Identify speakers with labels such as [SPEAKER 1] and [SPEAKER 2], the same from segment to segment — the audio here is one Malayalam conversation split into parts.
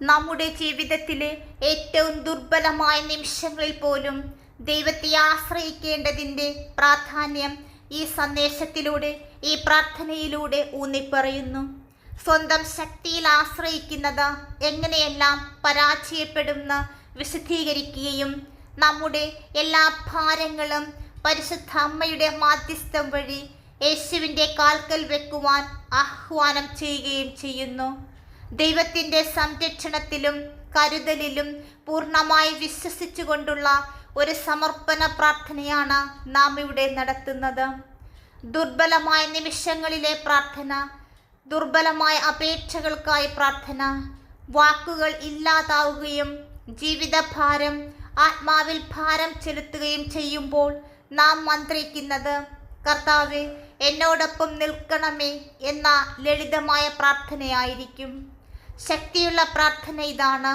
[SPEAKER 1] നമ്മുടെ ജീവിതത്തിലെ ഏറ്റവും ദുർബലമായ നിമിഷങ്ങളിൽ പോലും ദൈവത്തെ ആശ്രയിക്കേണ്ടതിന്റെ പ്രാധാന്യം ഈ സന്ദേശത്തിലൂടെ ഈ പ്രാർത്ഥനയിലൂടെ ഊന്നിപ്പറയുന്നു. സ്വന്തം ശക്തിയിൽ ആശ്രയിക്കുന്നത് എങ്ങനെയെല്ലാം പരാജയപ്പെടുന്ന വിശദീകരിക്കുകയും നമ്മുടെ എല്ലാ ഭാരങ്ങളും പരിശുദ്ധ അമ്മയുടെ മാധ്യസ്ഥം വഴി യേശുവിന്റെ കാൽക്കൽ വെക്കുവാൻ ആഹ്വാനം ചെയ്യുകയും ചെയ്യുന്നു. ദൈവത്തിന്റെ സംരക്ഷണത്തിലും കരുതലിലും പൂർണമായി വിശ്വസിച്ചുകൊണ്ടുള്ള ഒരു സമർപ്പണ പ്രാർത്ഥനയാണ് നാം ഇവിടെ നടത്തുന്നത്. ദുർബലമായ നിമിഷങ്ങളിലെ പ്രാർത്ഥന ദുർബലമായ അപേക്ഷകൾക്കായി പ്രാർത്ഥന വാക്കുകൾ ഇല്ലാതാവുകയും ജീവിതഭാരം ആത്മാവിൽ ഭാരം ചെലുത്തുകയും ചെയ്യുമ്പോൾ നാം മന്ത്രിക്കുന്നത് കർത്താവ് എന്നോടൊപ്പം നിൽക്കണമേ എന്ന ലളിതമായ പ്രാർത്ഥനയായിരിക്കും. ശക്തിയുള്ള പ്രാർത്ഥന ഇതാണ്.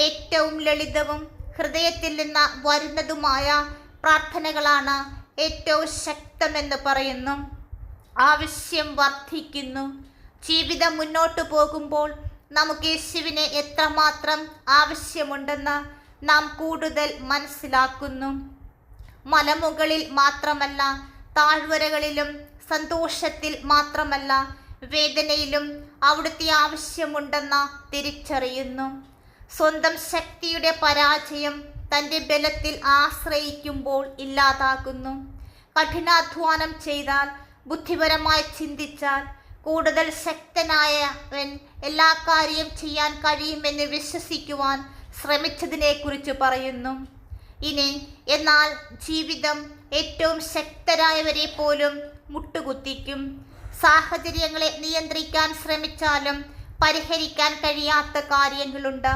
[SPEAKER 1] ഏറ്റവും ലളിതവും ഹൃദയത്തിൽ നിന്ന് വരുന്നതുമായ പ്രാർത്ഥനകളാണ് ഏറ്റവും ശക്തമെന്ന് പറയുന്നു. ആവശ്യം വർദ്ധിക്കുന്നു. ജീവിതം മുന്നോട്ട് പോകുമ്പോൾ നമുക്ക് യേശുവിനെ എത്രമാത്രം ആവശ്യമുണ്ടെന്ന് നാം കൂടുതൽ മനസ്സിലാക്കുന്നു. മലമുകളിൽ മാത്രമല്ല താഴ്വരകളിലും സന്തോഷത്തിൽ മാത്രമല്ല വേദനയിലും അവിടുത്തെ ആവശ്യമുണ്ടെന്ന തിരിച്ചറിയുന്നു. സ്വന്തം ശക്തിയുടെ പരാജയം തന്റെ ബലത്തിൽ ആശ്രയിക്കുമ്പോൾ ഇല്ലാതാകുന്നു. കഠിനാധ്വാനം ചെയ്താൽ ബുദ്ധിപരമായി ചിന്തിച്ചാൽ കൂടുതൽ ശക്തനായവൻ എല്ലാ കാര്യം ചെയ്യാൻ കഴിയുമെന്ന് വിശ്വസിക്കുവാൻ ശ്രമിച്ചതിനെക്കുറിച്ച് പറയുന്നു. ഇനി എന്നാൽ ജീവിതം ഏറ്റവും ശക്തരായവരെ പോലും മുട്ടുകുത്തിക്കും. സാഹചര്യങ്ങളെ നിയന്ത്രിക്കാൻ ശ്രമിച്ചാലും പരിഹരിക്കാൻ കഴിയാത്ത കാര്യങ്ങളുണ്ട്.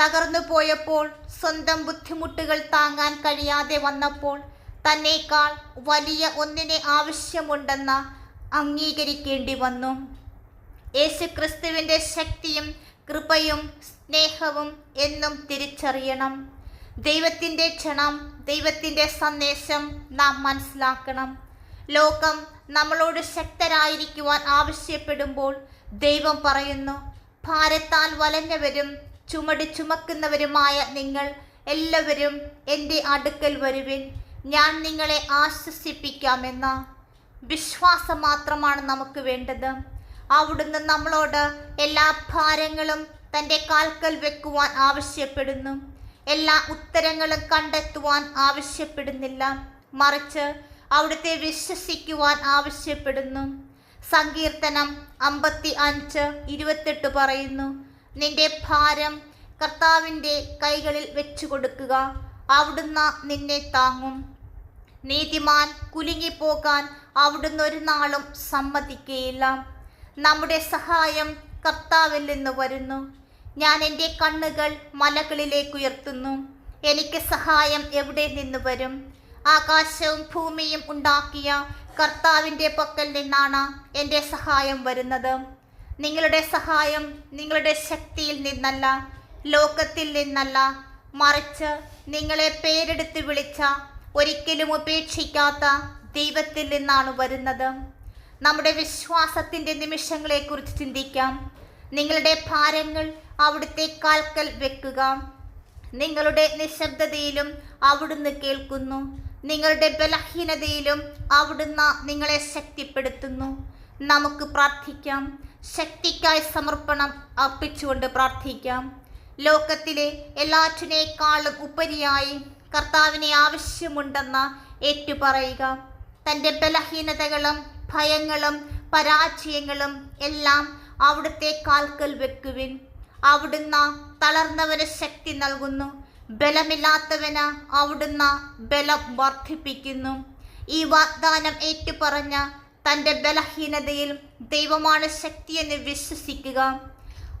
[SPEAKER 1] തകർന്നു പോയപ്പോൾ സ്വന്തം ബുദ്ധിമുട്ടുകൾ താങ്ങാൻ കഴിയാതെ വന്നപ്പോൾ തന്നേക്കാൾ വലിയ ഒന്നിനെ ആവശ്യമുണ്ടെന്ന് അംഗീകരിക്കേണ്ടി വന്നു. യേശുക്രിസ്തുവിന്റെ ശക്തിയും കൃപയും സ്നേഹവും എന്നും തിരിച്ചറിയണം. ദൈവത്തിന്റെ ക്ഷണം ദൈവത്തിന്റെ സന്ദേശം നാം മനസ്സിലാക്കണം. ലോകം നമ്മളോട് ശക്തരായിരിക്കുവാൻ ആവശ്യപ്പെടുമ്പോൾ ദൈവം പറയുന്നു ഭാരത്താൽ വലഞ്ഞവരും ചുമട് ചുമക്കുന്നവരുമായ നിങ്ങൾ എല്ലാവരും എന്റെ അടുക്കൽ വരുവിൻ. ഞാൻ നിങ്ങളെ ആശ്വസിപ്പിക്കാമെന്ന വിശ്വാസം മാത്രമാണ് നമുക്ക് വേണ്ടത്. അവിടുന്ന് നമ്മളോട് എല്ലാ ഭാരങ്ങളും തന്റെ കാൽക്കൽ വെക്കുവാൻ ആവശ്യപ്പെടുന്നു. എല്ലാ ഉത്തരങ്ങളും കണ്ടെത്തുവാൻ ആവശ്യപ്പെടുന്നില്ല. മറിച്ച് അവിടുത്തെ വിശ്വസിക്കുവാൻ ആവശ്യപ്പെടുന്നു. സങ്കീർത്തനം അമ്പത്തി അഞ്ച് ഇരുപത്തെട്ട് പറയുന്നു നിന്റെ ഭാരം കർത്താവിന്റെ കൈകളിൽ വെച്ചു കൊടുക്കുക അവിടുന്ന് നിന്നെ താങ്ങും. നീതിമാൻ കുലുങ്ങിപ്പോകാൻ അവിടുന്ന് ഒരു നാളും സമ്മതിക്കുകയില്ല നമ്മുടെ സഹായം കർത്താവിൽ നിന്ന് വരുന്നു. ഞാൻ എന്റെ കണ്ണുകൾ മലകളിലേക്ക് ഉയർത്തുന്നു. എനിക്ക് സഹായം എവിടെ നിന്ന് വരും? ആകാശവും ഭൂമിയും ഉണ്ടാക്കിയ കർത്താവിന്റെ പക്കൽ നിന്നാണ് എന്റെ സഹായം വരുന്നത്. നിങ്ങളുടെ സഹായം നിങ്ങളുടെ ശക്തിയിൽ നിന്നല്ല ലോകത്തിൽ നിന്നല്ല. മറിച്ച് നിങ്ങളെ പേരെടുത്ത് വിളിച്ച ഒരിക്കലും ഉപേക്ഷിക്കാത്ത ദൈവത്തിൽ നിന്നാണ് വരുന്നത്. നമ്മുടെ വിശ്വാസത്തിന്റെ നിമിഷങ്ങളെക്കുറിച്ച് ചിന്തിക്കാം. നിങ്ങളുടെ ഭാരങ്ങൾ അവിടുത്തെ കാൽക്കൽ വെക്കുക. നിങ്ങളുടെ നിശബ്ദതയിലും അവിടുന്ന് കേൾക്കുന്നു. നിങ്ങളുടെ ബലഹീനതയിലും അവിടുന്ന് നിങ്ങളെ ശക്തിപ്പെടുത്തുന്നു. നമുക്ക് പ്രാർത്ഥിക്കാം. ശക്തിക്കായി സമർപ്പണം അർപ്പിച്ചുകൊണ്ട് പ്രാർത്ഥിക്കാം. ലോകത്തിലെ എല്ലാറ്റിനേക്കാളും ഉപരിയായി കർത്താവിനെ ആവശ്യമുണ്ടെന്ന് ഏറ്റുപറയുക. തന്റെ ബലഹീനതകളും ഭയങ്ങളും പരാജയങ്ങളും എല്ലാം അവിടുത്തെ കാൽക്കൽ വെക്കുവിൻ. അവിടുന്ന് തളർന്നവന് ശക്തി നൽകുന്നു. ബലമില്ലാത്തവന് അവിടുന്ന് ബലം വർദ്ധിപ്പിക്കുന്നു. ഈ വാഗ്ദാനം ഏറ്റുപറഞ്ഞ തന്റെ ബലഹീനതയിൽ ദൈവമാണ് ശക്തിയെന്ന് വിശ്വസിക്കുക.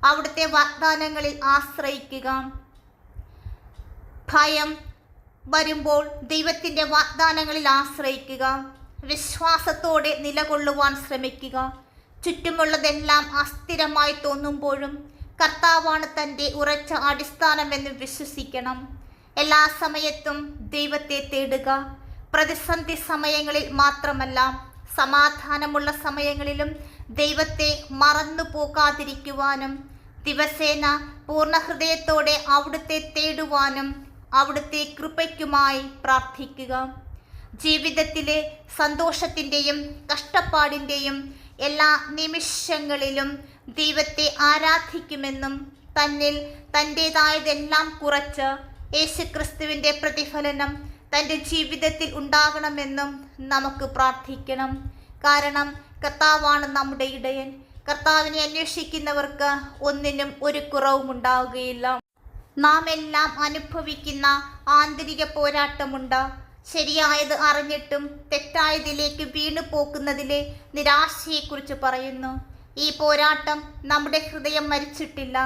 [SPEAKER 1] അവിടുത്തെ വാഗ്ദാനങ്ങളിൽ ആശ്രയിക്കുക. ഭയം വരുമ്പോൾ ദൈവത്തിന്റെ വാഗ്ദാനങ്ങളിൽ ആശ്രയിക്കുക. വിശ്വാസത്തോടെ നിലകൊള്ളുവാൻ ശ്രമിക്കുക. ചുറ്റുമുള്ളതെല്ലാം അസ്ഥിരമായി തോന്നുമ്പോഴും കർത്താവാണ് തന്റെ ഉറച്ച അടിസ്ഥാനമെന്ന് വിശ്വസിക്കണം. എല്ലാ സമയത്തും ദൈവത്തെ തേടുക. പ്രതിസന്ധി സമയങ്ങളിൽ മാത്രമല്ല സമാധാനമുള്ള സമയങ്ങളിലും ദൈവത്തെ മറന്നു പോകാതിരിക്കുവാനും ദിവസേന പൂർണ ഹൃദയത്തോടെ അവിടുത്തെ തേടുവാനും അവിടുത്തെ കൃപയ്ക്കുമായി പ്രാർത്ഥിക്കുക. ജീവിതത്തിലെ സന്തോഷത്തിന്റെയും കഷ്ടപ്പാടിന്റെയും എല്ലാ നിമിഷങ്ങളിലും ദൈവത്തെ ആരാധിക്കുമെന്നും തന്നിൽ തന്റേതായതെല്ലാം കുറച്ച് യേശുക്രിസ്തുവിന്റെ പ്രതിഫലനം തന്റെ ജീവിതത്തിൽ ഉണ്ടാകണമെന്നും നമുക്ക് പ്രാർത്ഥിക്കണം. കാരണം കർത്താവാണ് നമ്മുടെ ഇടയൻ. കർത്താവിനെ അന്വേഷിക്കുന്നവർക്ക് ഒന്നിനും ഒരു കുറവും ഉണ്ടാവുകയില്ല. നാം എല്ലാം അനുഭവിക്കുന്ന ആന്തരിക പോരാട്ടമുണ്ട്. ശരിയായത് അറിഞ്ഞിട്ടും തെറ്റായതിലേക്ക് വീണു പോക്കുന്നതിലെ നിരാശയെക്കുറിച്ച് പറയുന്നു. ഈ പോരാട്ടം നമ്മുടെ ഹൃദയം മരിച്ചിട്ടില്ല.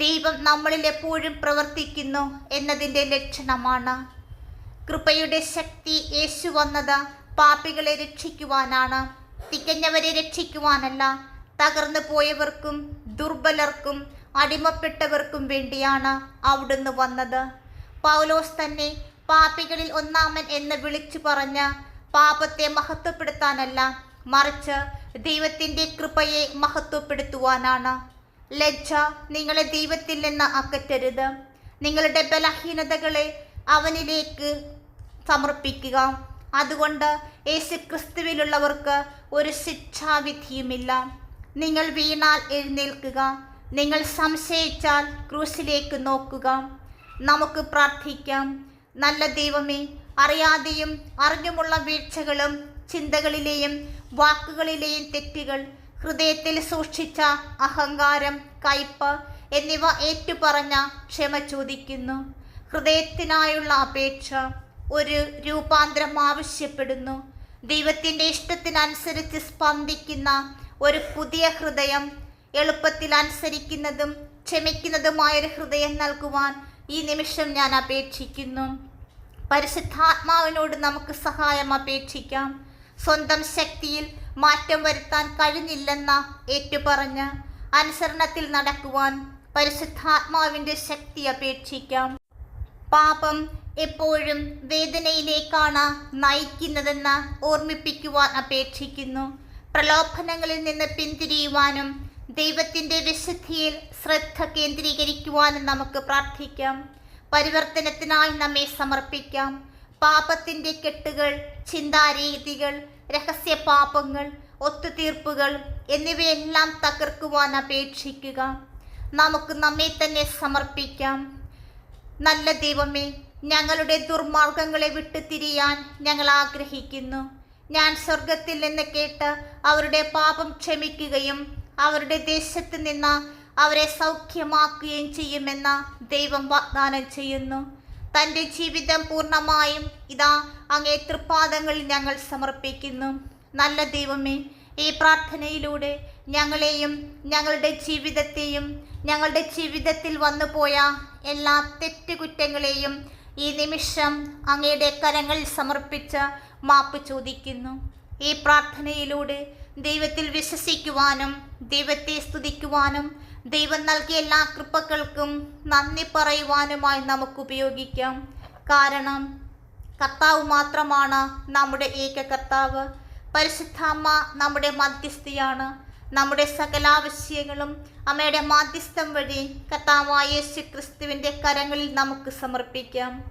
[SPEAKER 1] ദൈവം നമ്മളിൽ എപ്പോഴും പ്രവർത്തിക്കുന്നു എന്നതിന്റെ ലക്ഷണമാണ്. കൃപയുടെ ശക്തി യേശു വന്നത് പാപികളെ രക്ഷിക്കുവാനാണ്. തികഞ്ഞവരെ രക്ഷിക്കുവാനല്ല തകർന്നു പോയവർക്കും ദുർബലർക്കും അടിമപ്പെട്ടവർക്കും വേണ്ടിയാണ് അവിടുന്ന് വന്നത്. പൗലോസ് തന്നെ പാപികളിൽ ഒന്നാമൻ എന്ന് വിളിച്ചു പറഞ്ഞ് പാപത്തെ മഹത്വപ്പെടുത്താനല്ല മറിച്ച് ദൈവത്തിന്റെ കൃപയെ മഹത്വപ്പെടുത്തുവാനാണ്. ലജ്ജ നിങ്ങളെ ദൈവത്തിൽ നിന്ന് അകറ്റരുത്. നിങ്ങളുടെ ബലഹീനതകളെ അവനിലേക്ക് സമർപ്പിക്കുക. അതുകൊണ്ട് യേശു ക്രിസ്തുവിലുള്ളവർക്ക് ഒരു ശിക്ഷാവിധിയുമില്ല. നിങ്ങൾ വീണാൽ എഴുന്നേൽക്കുക. നിങ്ങൾ സംശയിച്ചാൽ ക്രൂശിലേക്ക് നോക്കുക. നമുക്ക് പ്രാർത്ഥിക്കാം. നല്ല ദൈവമേ അറിയാതെയും അറിഞ്ഞുമുള്ള വീഴ്ചകളും ചിന്തകളിലെയും വാക്കുകളിലെയും തെറ്റുകൾ ഹൃദയത്തിൽ സൂക്ഷിച്ച അഹങ്കാരം കയ്പ് എന്നിവ ഏറ്റുപറഞ്ഞ ക്ഷമ ചോദിക്കുന്നു. ഹൃദയത്തിനായുള്ള അപേക്ഷ ഒരു രൂപാന്തരം ആവശ്യപ്പെടുന്നു. ദൈവത്തിന്റെ ഇഷ്ടത്തിനനുസരിച്ച് സ്പന്ദിക്കുന്ന ഒരു പുതിയ ഹൃദയം എളുപ്പത്തിൽ അനുസരിക്കുന്നതും ക്ഷമിക്കുന്നതുമായൊരു ഹൃദയം നൽകുവാൻ ഈ നിമിഷം ഞാൻ അപേക്ഷിക്കുന്നു. പരിശുദ്ധാത്മാവിനോട് നമുക്ക് സഹായം അപേക്ഷിക്കാം. സ്വന്തം ശക്തിയിൽ മാറ്റം വരുത്താൻ കഴിഞ്ഞില്ലെന്ന ഏറ്റുപറഞ്ഞ് അനുസരണത്തിൽ നടക്കുവാൻ പരിശുദ്ധാത്മാവിന്റെ ശക്തി അപേക്ഷിക്കാം. പാപം എപ്പോഴും വേദനയിലേക്കാണ് നയിക്കുന്നതെന്ന് ഓർമ്മിപ്പിക്കുവാൻ അപേക്ഷിക്കുന്നു. പ്രലോഭനങ്ങളിൽ നിന്ന് പിന്തിരിയുവാനും ദൈവത്തിന്റെ വിശുദ്ധിയിൽ ശ്രദ്ധ കേന്ദ്രീകരിക്കുവാനും നമുക്ക് പ്രാർത്ഥിക്കാം. പരിവർത്തനത്തിനായി നമ്മെ സമർപ്പിക്കാം. പാപത്തിന്റെ കെട്ടുകൾ ചിന്താരീതികൾ രഹസ്യ പാപങ്ങൾ ഒത്തുതീർപ്പുകൾ എന്നിവയെല്ലാം തകർക്കുവാൻ അപേക്ഷിക്കുക. നമുക്ക് നമ്മെ തന്നെ സമർപ്പിക്കാം. നല്ല ദൈവമേ ഞങ്ങളുടെ ദുർമാർഗങ്ങളെ വിട്ടു തിരിയാൻ ഞങ്ങൾ ആഗ്രഹിക്കുന്നു. ഞാൻ സ്വർഗത്തിൽ നിന്ന് കേട്ട് അവരുടെ പാപം ക്ഷമിക്കുകയും അവരുടെ ദേശത്ത് നിന്ന് അവരെ സൗഖ്യമാക്കുകയും ചെയ്യുമെന്ന് ദൈവം വാഗ്ദാനം ചെയ്യുന്നു. തന്റെ ജീവിതം പൂർണമായും ഇതാ അങ്ങേ തൃപ്പാദങ്ങളിൽ ഞങ്ങൾ സമർപ്പിക്കുന്നു. നല്ല ദൈവമേ ഈ പ്രാർത്ഥനയിലൂടെ ഞങ്ങളെയും ഞങ്ങളുടെ ജീവിതത്തെയും ഞങ്ങളുടെ ജീവിതത്തിൽ വന്നുപോയ എല്ലാ തെറ്റുകുറ്റങ്ങളെയും ഈ നിമിഷം അങ്ങയുടെ കരങ്ങളിൽ സമർപ്പിച്ച് മാപ്പ് ചോദിക്കുന്നു. ഈ പ്രാർത്ഥനയിലൂടെ ദൈവത്തിൽ വിശ്വസിക്കുവാനും ദൈവത്തെ സ്തുതിക്കുവാനും ദൈവം നൽകിയ എല്ലാ കൃപകൾക്കും നന്ദി പറയുവാനുമായി നമുക്ക് ഉപയോഗിക്കാം. കാരണം കർത്താവ് മാത്രമാണ് നമ്മുടെ ഏക കർത്താവ്. പരിശുദ്ധാമ്മ നമ്മുടെ മധ്യസ്ഥയാണ്. നമ്മുടെ സകലാവശ്യങ്ങളും അമ്മയുടെ മാധ്യസ്ഥം വഴി കർത്താവായ യേശു ക്രിസ്തുവിന്റെ കരങ്ങളിൽ നമുക്ക് സമർപ്പിക്കാം.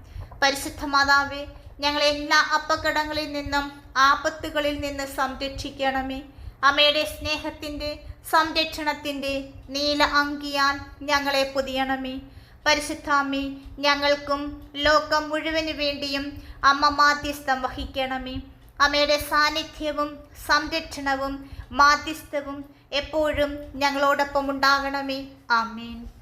[SPEAKER 1] പരിശുദ്ധ മാതാവേ ഞങ്ങളെ എല്ലാ അപകടങ്ങളിൽ നിന്നും ആപത്തുകളിൽ നിന്ന് സംരക്ഷിക്കണമേ. അമ്മയുടെ സ്നേഹത്തിന്റെ സംരക്ഷണത്തിന്റെ നീല അങ്കിയാൽ ഞങ്ങളെ പൊതിയണമേ. പരിശുദ്ധാമ്മി ഞങ്ങൾക്കും ലോകം മുഴുവൻ വേണ്ടിയും അമ്മ മാധ്യസ്ഥം വഹിക്കണമേ. അമ്മയുടെ സാന്നിധ്യവും സംരക്ഷണവും മാധ്യസ്ഥവും എപ്പോഴും ഞങ്ങളോടൊപ്പം ഉണ്ടാകണമേ. ആമേൻ.